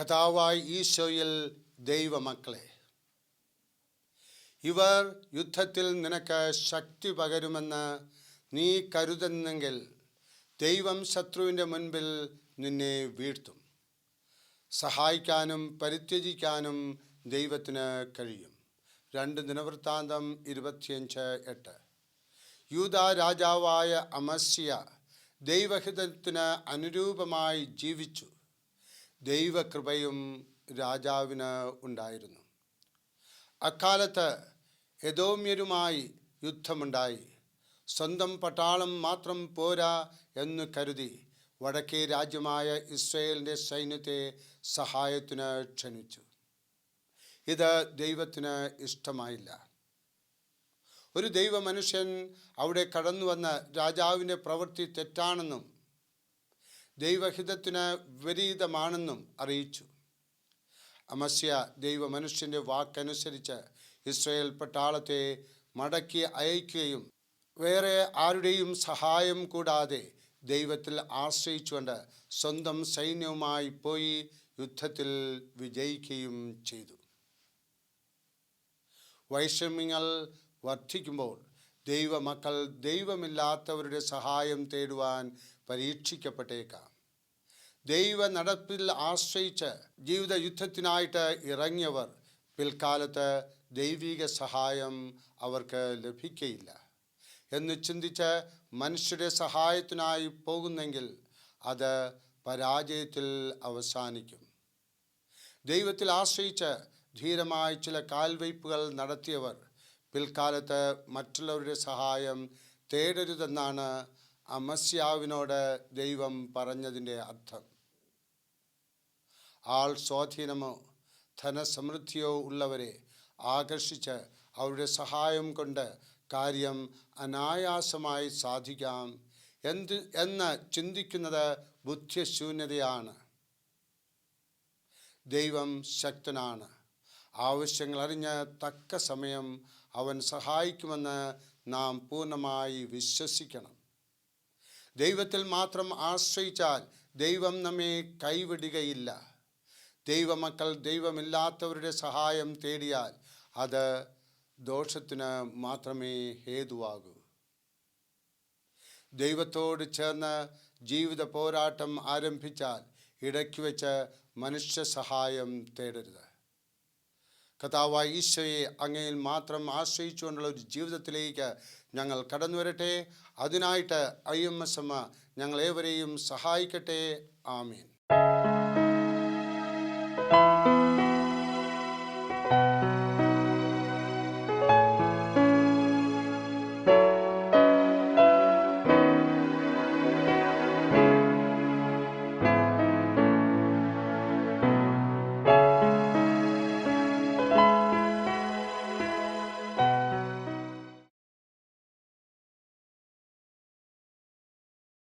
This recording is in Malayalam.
കഥാവായി ഈശോയിൽ ദൈവമക്കളെ ഇവർ യുദ്ധത്തിൽ നിനക്ക് ശക്തി പകരുമെന്ന് നീ കരുതുന്നെങ്കിൽ ദൈവം ശത്രുവിന്റെ മുൻപിൽ നിന്നെ വീഴ്ത്തും. സഹായിക്കാനും പരിത്യജിക്കാനും ദൈവത്തിന് കഴിയും. രണ്ട് ദിനവൃത്താന്തം ഇരുപത്തിയഞ്ച് എട്ട്. യൂത രാജാവായ അമസ്യ ദൈവഹിതത്തിന് അനുരൂപമായി ജീവിച്ചു. ദൈവകൃപയും രാജാവിന് ഉണ്ടായിരുന്നു. അക്കാലത്ത് യദോമ്യരുമായി യുദ്ധമുണ്ടായി. സ്വന്തം പട്ടാളം മാത്രം പോരാ എന്ന് കരുതി വടക്കേ രാജ്യമായ ഇസ്രയേലിന്റെ സൈന്യത്തെ സഹായത്തിന് ക്ഷണിച്ചു. ഇത് ദൈവത്തിന് ഇഷ്ടമായില്ല. ഒരു ദൈവമനുഷ്യൻ അവിടെ കടന്നു വന്ന രാജാവിന്റെ പ്രവൃത്തി തെറ്റാണെന്നും ദൈവഹിതത്തിന് വിപരീതമാണെന്നും അറിയിച്ചു. അമസ്യ ദൈവ മനുഷ്യന്റെ വാക്കനുസരിച്ച് ഇസ്രയേൽ പട്ടാളത്തെ മടക്കി അയക്കുകയും വേറെ ആരുടെയും സഹായം കൂടാതെ ദൈവത്തിൽ ആശ്രയിച്ചുകൊണ്ട് സ്വന്തം സൈന്യവുമായി പോയി യുദ്ധത്തിൽ വിജയിക്കുകയും ചെയ്തു. വൈഷമ്യങ്ങൾ വർദ്ധിക്കുമ്പോൾ ദൈവമക്കൾ ദൈവമില്ലാത്തവരുടെ സഹായം തേടുവാൻ പരീക്ഷിക്കപ്പെട്ടേക്കാം. ദൈവ നടപ്പിൽ ആശ്രയിച്ച് ജീവിത യുദ്ധത്തിനായിട്ട് ഇറങ്ങിയവർ പിൽക്കാലത്ത് ദൈവിക സഹായം അവർക്ക് ലഭിക്കയില്ല. എന്ന് ചിന്തിച്ച് മനുഷ്യരുടെ സഹായത്തിനായി പോകുന്നെങ്കിൽ അത് പരാജയത്തിൽ അവസാനിക്കും. ദൈവത്തിൽ ആശ്രയിച്ച് ധീരമായ ചില കാൽവയ്പ്പുകൾ നടത്തിയവർ പിൽക്കാലത്ത് മറ്റുള്ളവരുടെ സഹായം തേടരുതെന്നാണ് അമസ്യാവിനോട് ദൈവം പറഞ്ഞതിന്റെ അർത്ഥം. ആൾ സ്വാധീനമോ ധനസമൃദ്ധിയോ ഉള്ളവരെ ആകർഷിച്ച് അവരുടെ സഹായം കൊണ്ട് കാര്യം അനായാസമായി സാധിക്കാം. എന്ത് എന്ന് ചിന്തിക്കുന്നത് ബുദ്ധിശൂന്യതയാണ്. ദൈവം ശക്തനാണ്. ആവശ്യങ്ങൾ അറിഞ്ഞ് തക്ക സമയം അവൻ സഹായിക്കുമെന്ന് നാം പൂർണമായി വിശ്വസിക്കണം. ദൈവത്തിൽ മാത്രം ആശ്രയിച്ചാൽ ദൈവം നമ്മെ കൈവിടുകയില്ല. ദൈവമക്കൾ ദൈവമില്ലാത്തവരുടെ സഹായം തേടിയാൽ അത് ദോഷത്തിന് മാത്രമേ ഹേതുവാകൂ. ദൈവത്തോട് ചേർന്ന് ജീവിത പോരാട്ടം ആരംഭിച്ചാൽ ഇടയ്ക്ക് വെച്ച് മനുഷ്യ സഹായം തേടരുത്. കഥാവായ ഈശോയെ അങ്ങയിൽ മാത്രം ആശ്രയിച്ചുകൊണ്ടുള്ള ഒരു ജീവിതത്തിലേക്ക് ഞങ്ങൾ കടന്നു വരട്ടെ. അതിനായിട്ട് ഐ എം എസ് എമ്മ ഞങ്ങളേവരെയും സഹായിക്കട്ടെ. ആമീൻ.